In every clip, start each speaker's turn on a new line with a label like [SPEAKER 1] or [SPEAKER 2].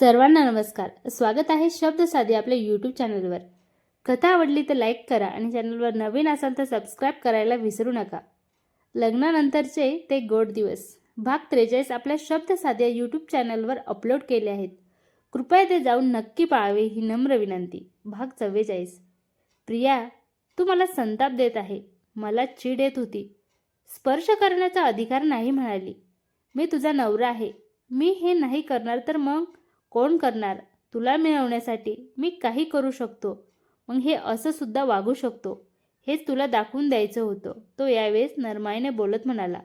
[SPEAKER 1] सर्वांना नमस्कार. स्वागत आहे शब्द साधी आपल्या यूट्यूब चॅनलवर कथा आवडली तर लाईक करा आणि चॅनलवर नवीन असाल तर सबस्क्राईब करायला विसरू नका. लग्नानंतरचे ते गोड दिवस. भाग त्रेचाळीस आपल्या शब्द साध्या यूट्यूब चॅनलवर अपलोड केले आहेत. कृपया ते जाऊन नक्की पाळावे ही नम्र विनंती. भाग चव्वेचाळीस. प्रिया तू मला संताप देत आहे. मला चीड येत होती. स्पर्श करण्याचा अधिकार नाही म्हणाली. मी तुझा नवरा आहे. मी हे नाही करणार तर मग? कोण करणार? तुला मिळवण्यासाठी मी काही करू शकतो. मग हे असं सुद्धा वागू शकतो. हेच तुला दाखवून द्यायचं होतं. तो यावेळेस नरमाईने बोलत म्हणाला.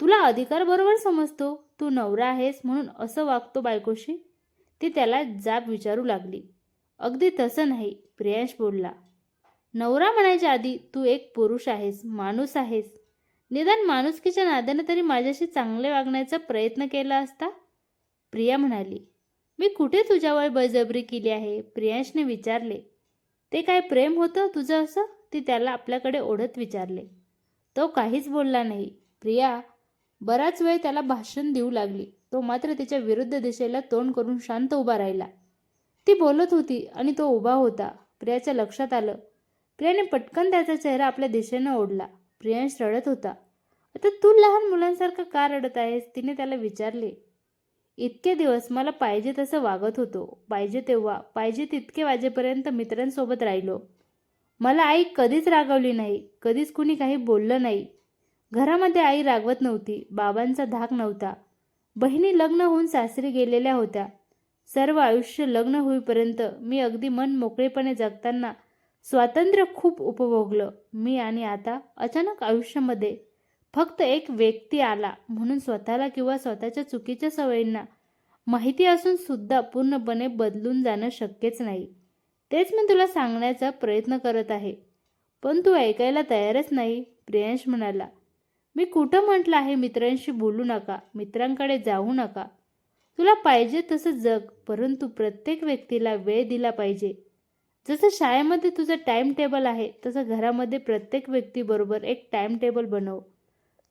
[SPEAKER 1] तुला अधिकार बरोबर समजतो. तू नवरा आहेस म्हणून असं वागतो बायकोशी? ती त्याला जाब विचारू लागली. अगदी तसं नाही प्रियांश बोलला. नवरा म्हणायच्या आधी तू एक पुरुष आहेस माणूस आहेस. निदान माणुसकीच्या नात्यानं तरी माझ्याशी चांगले वागण्याचा प्रयत्न केला असता? प्रिया म्हणाली. मी कुठे तुझ्यावर बळजबरी केली आहे? प्रियांशने विचारले. ते काय प्रेम होतं तुझं असं? ती त्याला आपल्याकडे ओढत विचारले. तो काहीच बोलला नाही. प्रिया बराच वेळ त्याला भाषण देऊ लागली. तो मात्र तिच्या विरुद्ध दिशेला तोंड करून शांत उभा राहिला. ती बोलत होती आणि तो उभा होता. प्रियाच्या लक्षात आलं. प्रियाने पटकन त्याचा चेहरा आपल्या दिशेनं ओढला. प्रियांश रडत होता. आता तू लहान मुलांसारखं का रडत आहेस? तिने त्याला विचारले. इतके दिवस मला पाहिजे तसं वागत होतो. पाहिजे तेव्हा पाहिजे तितके वाजेपर्यंत मित्रांसोबत राहिलो. मला आई कधीच रागवली नाही कधीच कुणी काही बोललं नाही. घरामध्ये आई रागवत नव्हती बाबांचा धाक नव्हता. बहिणी लग्न होऊन सासरी गेलेल्या होत्या. सर्व आयुष्य लग्न होईपर्यंत मी अगदी मन मोकळेपणे जगताना स्वातंत्र्य खूप उपभोगलं. मी आणि आता अचानक आयुष्यामध्ये फक्त एक व्यक्ती आला म्हणून स्वतःला किंवा स्वतःच्या चुकीच्या सवयींना माहिती असून सुद्धा पूर्णपणे बदलून जाणं शक्यच नाही. तेच मी तुला सांगण्याचा प्रयत्न करत आहे. पण तू ऐकायला तयारच नाही प्रियांश म्हणाला. मी कुठं म्हटलं आहे मित्रांशी बोलू नका मित्रांकडे जाऊ नका. तुला पाहिजे तसं जग परंतु प्रत्येक व्यक्तीला वेळ दिला पाहिजे. जसं शाळेमध्ये तुझं टाइम टेबल आहे तसं घरामध्ये प्रत्येक व्यक्तीबरोबर एक टाइम टेबल बनव.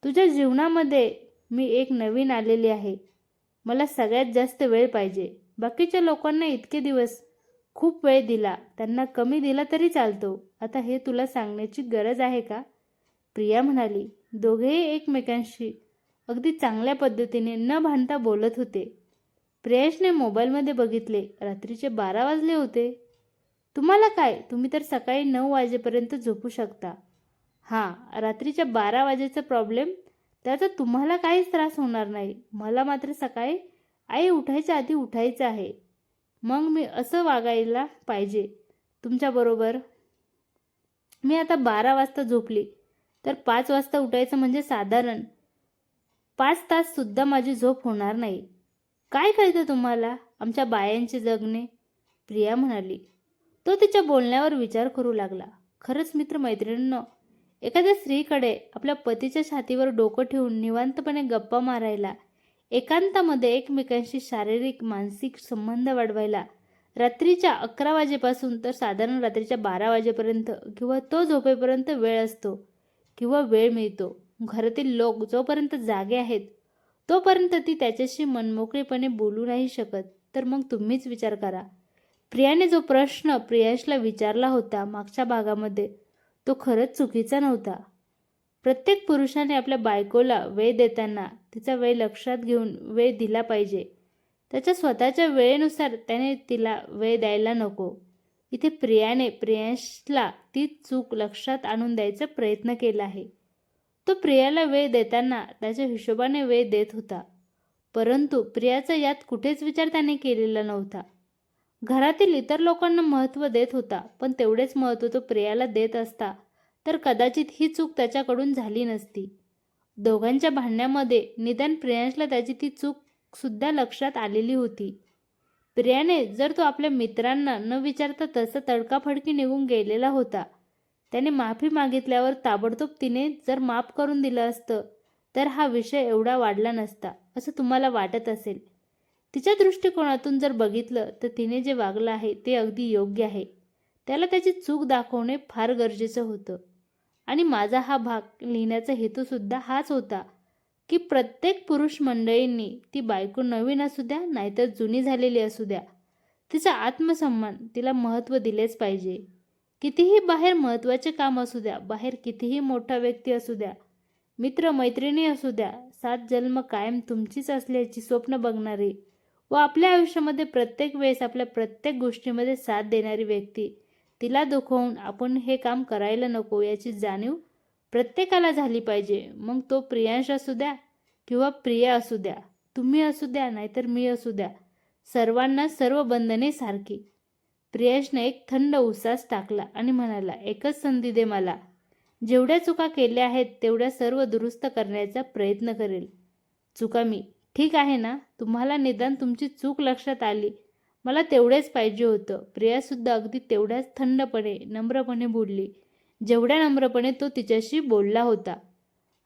[SPEAKER 1] तुझ्या जीवनामध्ये मी एक नवीन आलेली आहे. मला सगळ्यात जास्त वेळ पाहिजे. बाकीच्या लोकांना इतके दिवस खूप वेळ दिला. त्यांना कमी दिला तरी चालतो. आता हे तुला सांगण्याची गरज आहे का? प्रिया म्हणाली. दोघेही एकमेकांशी अगदी चांगल्या पद्धतीने न भांडता बोलत होते. प्रियाशने मोबाईलमध्ये बघितले. रात्रीचे बारा वाजले होते. तुम्हाला काय? तुम्ही तर सकाळी नऊ वाजेपर्यंत झोपू शकता. हां रात्रीच्या बारा वाजेचा प्रॉब्लेम त्याचा तुम्हाला काहीच त्रास होणार नाही. मला मात्र सकाळी आई उठायच्या आधी उठायचं आहे. मग मी असं वागायला पाहिजे. तुमच्याबरोबर मी आता बारा वाजता झोपली. तर पाच वाजता उठायचं म्हणजे साधारण पाच ताससुद्धा माझी झोप होणार नाही. काय कळतं तुम्हाला? आमच्या बायांचे जगणे. प्रिया म्हणाली. तो तिच्या बोलण्यावर विचार करू लागला. खरंच मित्र मैत्रिणींनो एखाद्या स्त्रीकडे आपल्या पतीच्या छातीवर डोकं ठेवून निवांतपणे गप्पा मारायला एकांतामध्ये एकमेकांशी शारीरिक मानसिक संबंध वाढवायला रात्रीच्या अकरा वाजेपासून तर साधारण रात्रीच्या बारा वाजेपर्यंत किंवा तो झोपेपर्यंत वेळ असतो किंवा वेळ मिळतो. घरातील लोक जोपर्यंत जागे आहेत तोपर्यंत ती त्याच्याशी मनमोकळेपणे बोलू नाही शकत. तर मग तुम्हीच विचार करा. प्रियाने जो प्रश्न प्रियाशला विचारला होता मागच्या भागामध्ये तो खरंच चुकीचा नव्हता. प्रत्येक पुरुषाने आपल्या बायकोला वेळ देताना तिचा वेळ लक्षात घेऊन वेळ दिला पाहिजे. त्याच्या स्वतःच्या वेळेनुसार त्याने तिला वेळ द्यायला नको. इथे प्रियाने प्रियांशला ती चूक लक्षात आणून द्यायचा प्रयत्न केला आहे. तो प्रियाला वेळ देताना त्याच्या हिशोबाने वेळ देत होता. परंतु प्रियाचा यात कुठेच विचार त्याने केलेला नव्हता. घरातील इतर लोकांना महत्त्व देत होता पण तेवढेच महत्त्व तो प्रियाला देत असता. तर कदाचित ही चूक त्याच्याकडून झाली नसती. दोघांच्या भांडण्यामध्ये निदान प्रियांशला त्याची ती चूक सुद्धा लक्षात आलेली होती. प्रियाने जर तो आपल्या मित्रांना न विचारता तसं तडकाफडकी निघून गेलेला होता त्याने माफी मागितल्यावर ताबडतोब तिने जर माफ करून दिलं असतं तर हा विषय एवढा वाढला नसता असं तुम्हाला वाटत असेल. तिच्या दृष्टिकोनातून जर बघितलं तर तिने जे वागलं आहे ते अगदी योग्य आहे. त्याला त्याची चूक दाखवणे फार गरजेचं होतं. आणि माझा हा भाग लिहिण्याचा हेतूसुद्धा हाच होता की प्रत्येक पुरुष मंडळींनी ती बायको नवीन असू द्या नाहीतर जुनी झालेली असू द्या. तिचा आत्मसन्मान तिला महत्त्व दिलेच पाहिजे. कितीही बाहेर महत्त्वाचे काम असू द्या बाहेर कितीही मोठा व्यक्ती असू द्या मित्रमैत्रिणी असू द्या सात जन्म कायम तुमचीच असल्याची स्वप्न बघणारी व आपल्या आयुष्यामध्ये प्रत्येक वेळेस आपल्या प्रत्येक गोष्टीमध्ये साथ देणारी व्यक्ती तिला दुखवून आपण हे काम करायला नको याची जाणीव प्रत्येकाला झाली पाहिजे. मग तो प्रियांश असू द्या किंवा प्रिया असू द्या तुम्ही असू द्या नाहीतर मी असू द्या सर्वांना सर्व बंधने सारखी. प्रियांशने एक थंड उसास टाकला आणि म्हणाला एकच संधी दे मला. जेवढ्या चुका केल्या आहेत तेवढ्या सर्व दुरुस्त करण्याचा प्रयत्न करेल. चुका मी. ठीक आहे ना? तुम्हाला निदान तुमची चूक लक्षात आली. मला तेवढेच पाहिजे होतं. प्रियासुद्धा अगदी तेवढ्याच थंडपणे नम्रपणे बोलली. जेवढ्या नम्रपणे तो तिच्याशी बोलला होता.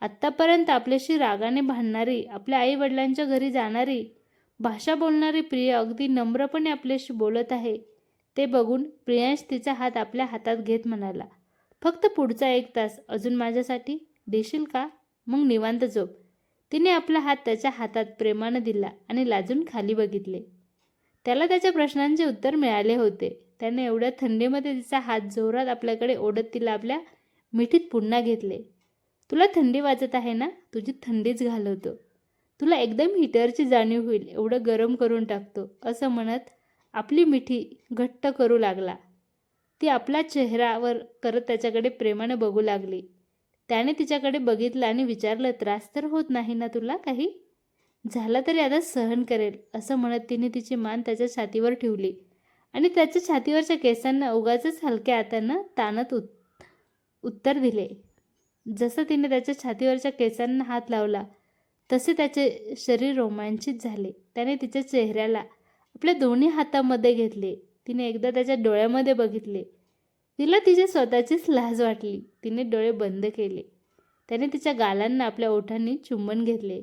[SPEAKER 1] आत्तापर्यंत आपल्याशी रागाने भांडणारी आपल्या आईवडिलांच्या घरी जाणारी भाषा बोलणारी प्रिया अगदी नम्रपणे आपल्याशी बोलत आहे. ते बघून प्रियांश तिचा हात आपल्या हातात घेत म्हणाला फक्त पुढचा एक तास अजून माझ्यासाठी? देशील का? मग निवांत झोप. तिने आपला हात त्याच्या हातात प्रेमानं दिला आणि लाजून खाली बघितले. त्याला त्याच्या प्रश्नांचे उत्तर मिळाले होते. त्याने एवढ्या थंडीमध्ये तिचा हात जोरात आपल्याकडे ओढत तिला आपल्या मिठीत पुन्हा घेतले. तुला थंडी वाजत आहे ना? तुझी थंडीच घालवतो. तुला एकदम हिटरची जाणीव होईल. एवढं गरम करून टाकतो. असं म्हणत आपली मिठी घट्ट करू लागला. ती आपला चेहरावर करत त्याच्याकडे प्रेमाने बघू लागली. त्याने तिच्याकडे बघितलं आणि विचारलं त्रास तर होत नाही ना तुला काही? झाला तरी आता सहन करेल असं म्हणत तिने तिची मान त्याच्या छातीवर ठेवली. आणि त्याच्या छातीवरच्या केसांना उगाचच हलक्या हातानं ताणत उत उत्तर दिले. जसं तिने त्याच्या छातीवरच्या केसांना हात लावला तसे त्याचे शरीर रोमांचित झाले. त्याने तिच्या चेहऱ्याला आपल्या दोन्ही हातामध्ये घेतले. तिने एकदा त्याच्या डोळ्यामध्ये बघितले. तिला तिची स्वतःचीच लाज वाटली. तिने डोळे बंद केले. त्याने तिच्या गालांना आपल्या ओठांनी चुंबन घेतले.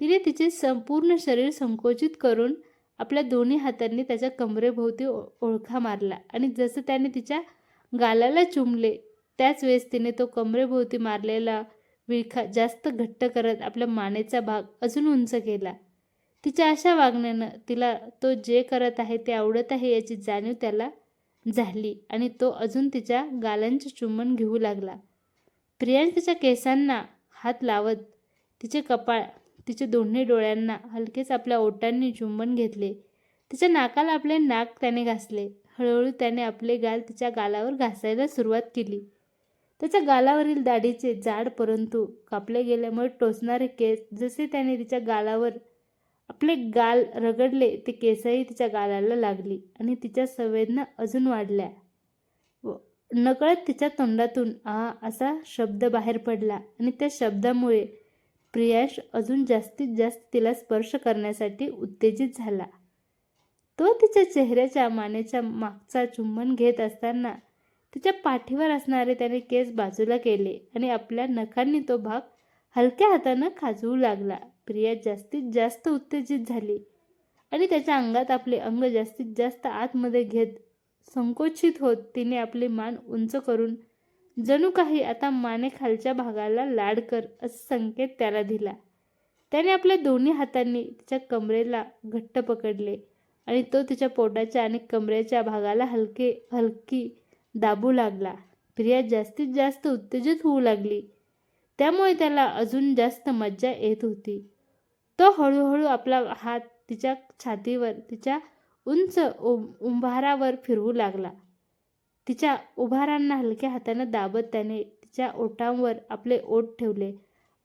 [SPEAKER 1] तिने तिचे संपूर्ण शरीर संकोचित करून आपल्या दोन्ही हातांनी त्याच्या कमरेभोवती ओ ओळखा मारला. आणि जसं त्याने तिच्या गालाला चुंबले त्याच वेळेस तिने तो कमरेभोवती मारलेला विळखा जास्त घट्ट करत आपल्या मानेचा भाग अजून उंच केला. तिच्या अशा वागण्यानं तिला तो जे करत आहे ते आवडत आहे याची जाणीव त्याला झाली आणि तो अजून तिच्या गालांचे चुंबन घेऊ लागला. प्रियांश तिच्या केसांना हात लावत तिचे कपाळ तिच्या दोन्ही डोळ्यांना हलकेच आपल्या ओटांनी चुंबन घेतले. तिच्या नाकाला आपले नाक त्याने घासले. हळूहळू त्याने आपले गाल तिच्या गालावर घासायला सुरुवात केली. त्याच्या गालावरील दाढीचे जाड परंतु कापले गेल्यामुळे टोचणारे केस जसे त्याने तिच्या गालावर आपले गाल रगडले ते केसही तिच्या गालाला लागली आणि तिच्या संवेदना अजून वाढल्या. व नकळत तिच्या तोंडातून आ असा शब्द बाहेर पडला आणि त्या शब्दामुळे प्रियाश अजून जास्तीत जास्त तिला स्पर्श करण्यासाठी उत्तेजित झाला. तो तिच्या चेहऱ्याच्या मानेच्या मागचा चुंबन घेत असताना तिच्या पाठीवर असणारे त्याने केस बाजूला केले आणि आपल्या नखांनी तो भाग हलक्या हातानं खाजवू लागला. प्रिया जास्तीत जास्त उत्तेजित झाली आणि त्याच्या अंगात आपले अंग जास्तीत जास्त आतमध्ये घेत संकोचित होत तिने आपली मान उंच करून जणू काही आता माने खालच्या भागाला लाड कर असा संकेत त्याला दिला. त्याने आपल्या दोन्ही हातांनी तिच्या कमरेला घट्ट पकडले आणि तो तिच्या पोटाच्या आणि कमरेच्या भागाला हलके हलकी दाबू लागला. प्रिया जास्तीत जास्त उत्तेजित होऊ लागली. त्यामुळे त्याला अजून जास्त मज्जा येत होती. तो हळूहळू आपला हात तिच्या छातीवर तिच्या उंच उंभारावर फिरवू लागला. तिच्या उभारांना हलक्या हातानं दाबत त्याने तिच्या ओठांवर आपले ओठ ठेवले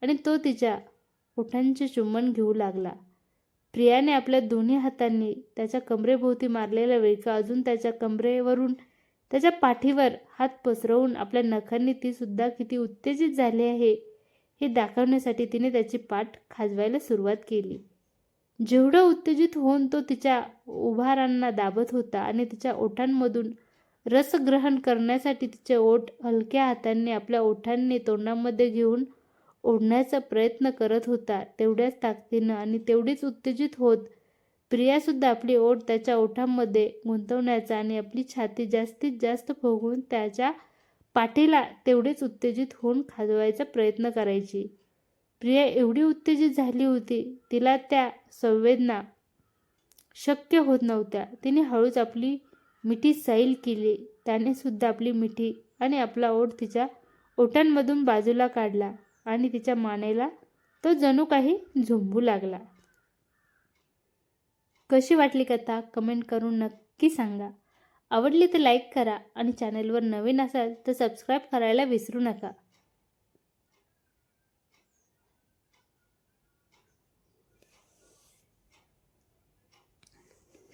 [SPEAKER 1] आणि तो तिच्या ओठांचे चुंबन घेऊ लागला. प्रियाने आपल्या दोन्ही हातांनी त्याच्या कमरेभोवती मारलेल्या विळका अजून त्याच्या कमरेवरून त्याच्या पाठीवर हात पसरवून आपल्या नखांनी ती सुद्धा किती उत्तेजित झाली आहे हे दाखवण्यासाठी तिने त्याची पाठ खाजवायला सुरुवात केली. जेवढं उत्तेजित होऊन तो तिच्या उभारांना दाबत होता आणि तिच्या ओठांमधून रसग्रहण करण्यासाठी तिचे ओठ हलक्या हातांनी आपल्या ओठांनी तोंडामध्ये घेऊन ओढण्याचा प्रयत्न करत होता. तेवढ्याच ताकदीनं आणि तेवढीच उत्तेजित होत प्रियासुद्धा आपली ओठ त्याच्या ओठांमध्ये गुंतवण्याचा आणि आपली छाती जास्तीत जास्त फुगवून त्याच्या पाठीला तेवढेच उत्तेजित होऊन खाजवायचा प्रयत्न करायची. प्रिया एवढी उत्तेजित झाली होती तिला त्या संवेदना शक्य होत नव्हत्या. तिने हळूच आपली मिठी सैल केली. त्याने सुद्धा आपली मिठी आणि आपला ओठ तिच्या ओठांमधून बाजूला काढला आणि तिच्या मानेला तो जणू काही झोंबू लागला. कशी वाटली कथा? कमेंट करून नक्की सांगा. आवडली तर लाईक करा आणि चॅनलवर नवीन असाल तर सबस्क्राईब करायला विसरू नका.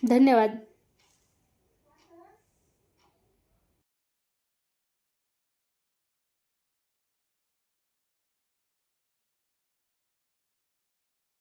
[SPEAKER 1] धन्यवाद.